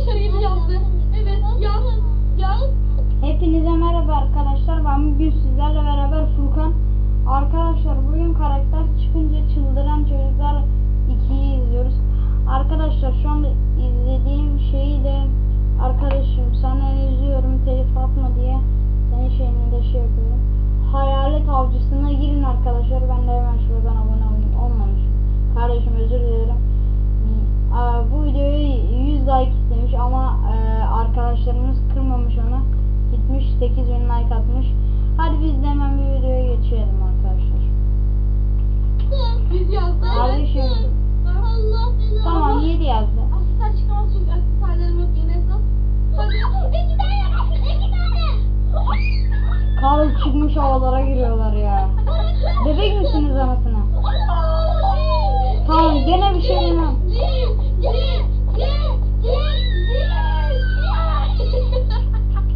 başarıyla yaptı. Evet yaz. Yaz. Hepinize merhaba arkadaşlar. Ben bugün sizlerle beraber Furkan. Arkadaşlar bugün karakter çıkınca çıldıran çocuklar 2'yi izliyoruz. Arkadaşlar şu anda izlediğim şeyi de arkadaşım senden izliyorum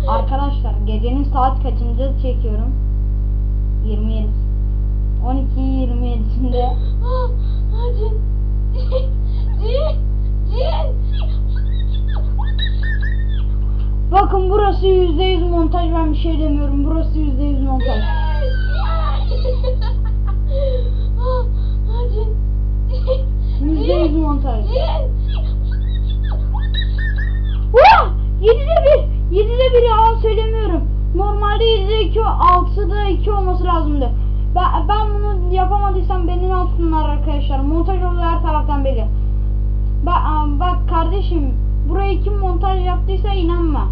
Arkadaşlar gecenin saat kaçıncı çekiyorum? 27. 12 27'sinde. Hadi. Cin. Cin. Bakın burası %100 montaj ben bir şey demiyorum. Burası %100 montaj. %100 montaj. Vah! 7'de 1. 7'de 1 yalan söylemiyorum. Normalde 7'de 2, 6'da 2 olması lazımdı. Ben, ben bunu yapamadıysam beni ne yapsınlar arkadaşlar. Montaj oluyor her taraftan belli. Bak, bak kardeşim burayı kim montaj yaptıysa inanma.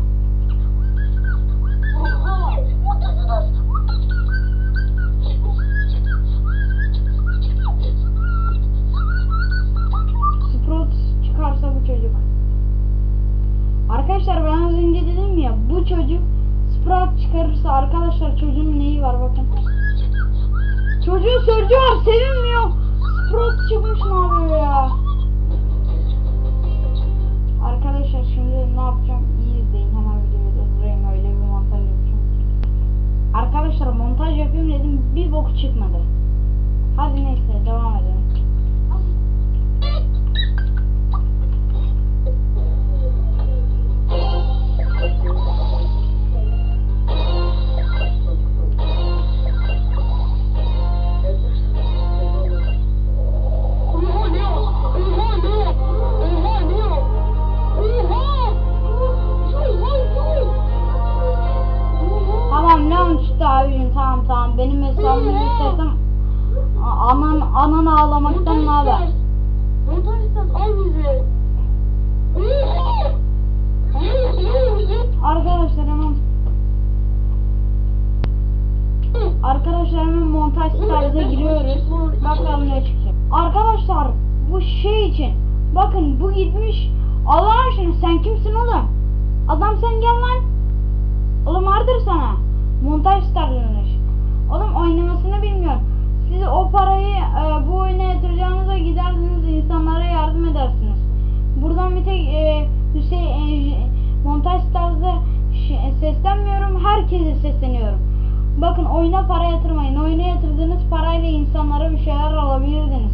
Sevinmiyor. Sprout çıkmış ne yapıyor ya. Arkadaşlar şimdi ne yapacağım iyi izleyin hemen videoyu durdurayım öyle bir montaj yapacağım. Arkadaşlar montaj yapayım dedim bir bok çıkmadı. Hadi neyse devam edelim. Benim hesabımı yükselttim. A- Anan anan ağlamaktan ne haber? Montajsan al bizi. Arkadaşlar hemen Arkadaşlar hemen montaj tarzına giriyoruz. Bakalım ne çıkacak. Arkadaşlar bu şey için bakın bu gitmiş Allah aşkına sen kimsin oğlum? Adam sen gel lan. Oğlum vardır sana. Montaj starlanmış. Oğlum oynamasını bilmiyor. Siz o parayı e, bu oyuna yatıracağınıza gidersiniz insanlara yardım edersiniz. Buradan bir tek e, Hüseyin e, montaj tarzı ş- seslenmiyorum. Herkese sesleniyorum. Bakın oyuna para yatırmayın. Oyuna yatırdığınız parayla insanlara bir şeyler alabilirdiniz.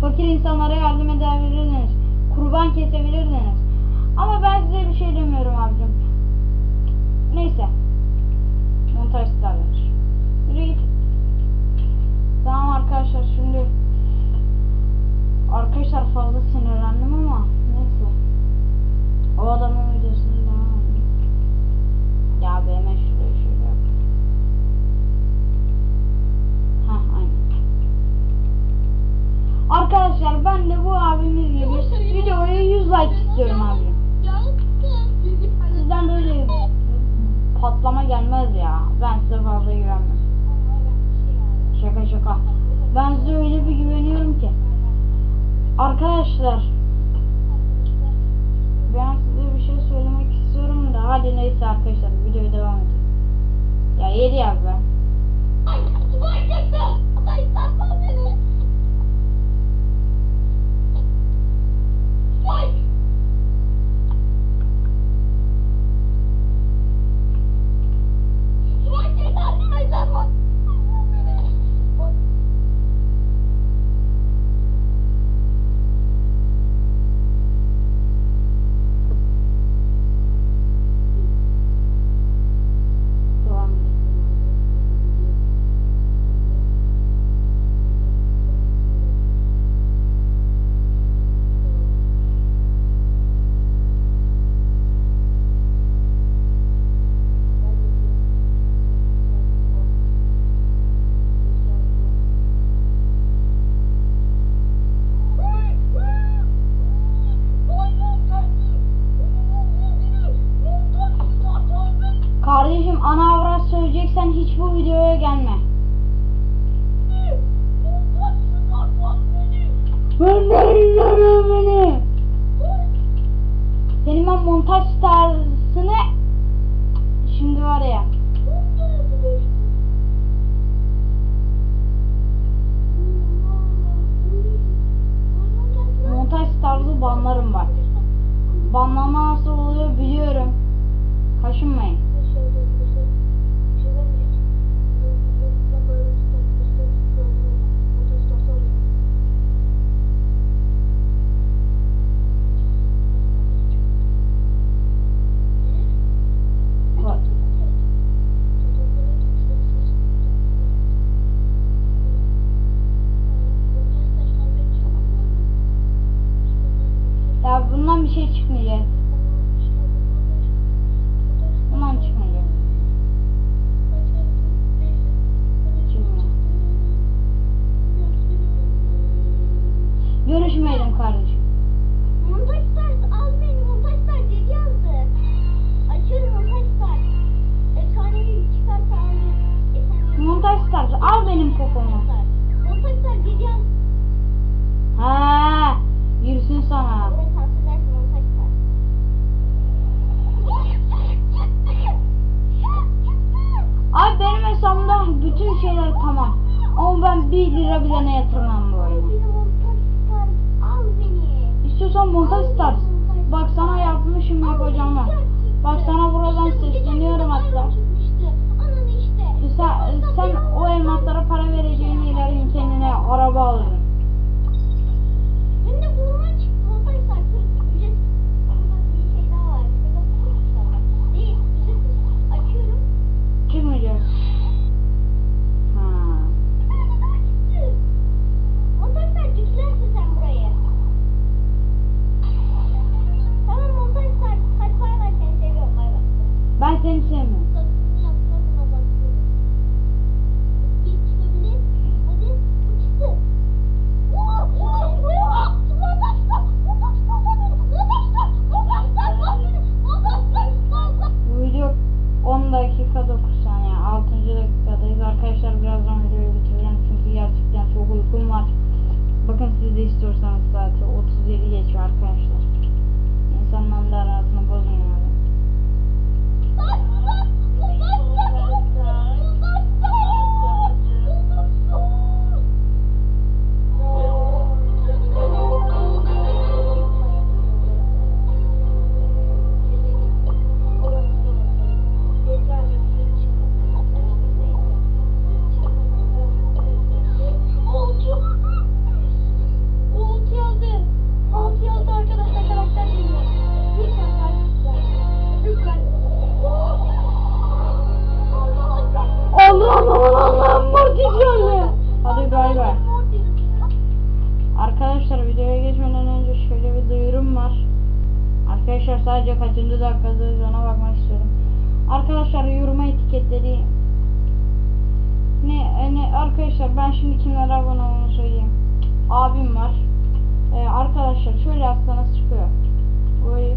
Fakir insanlara yardım edebilirdiniz. Kurban kesebilirdiniz. Ben size öyle bir güveniyorum ki. Arkadaşlar ben size bir şey söylemek istiyorum da hadi neyse arkadaşlar videoya devam edelim. Ya yedi yaz be. sen Gönderin beni. Senin ben montaj tarzını şimdi var ya. Montaj tarzı banlarım bak. Banlama nasıl oluyor biliyorum. Kaşınmayın. Start. Abi benim hesabımda bütün şeyler tamam. Ama ben 1 lira bile ne yatırmam bu oyuna. İstiyorsan montaj start. Bak sana yapmışım yapacağımı. Bak sana buradan sesleniyorum hatta. Sen, sen o elmaslara para vereceğini ilerin kendine araba alırım. Hem de bundan istiyorsanız saati 37 geçiyor arkadaşlar. İnsanların da arasını bozmayın. Sadece kaçıncı dakikadayız ona bakmak istiyorum. Arkadaşlar yoruma etiketlediğim ne, ne arkadaşlar ben şimdi kimlere abone olduğunu söyleyeyim. Abim var. Ee, arkadaşlar şöyle yazsanız çıkıyor. Böyle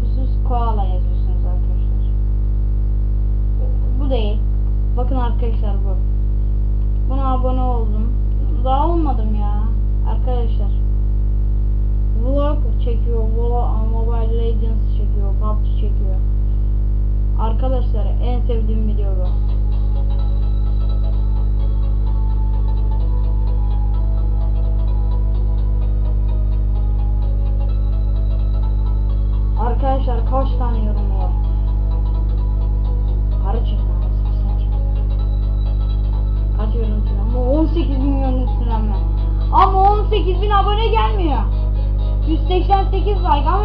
kusus koala yazıyorsunuz arkadaşlar. Bu değil. Bakın arkadaşlar bu. Bu. Arkadaşlar kaç tane yorum var? Para. Kaç görüntü ama 18 milyon üstüne Ama 18 bin abone gelmiyor. 188 like ama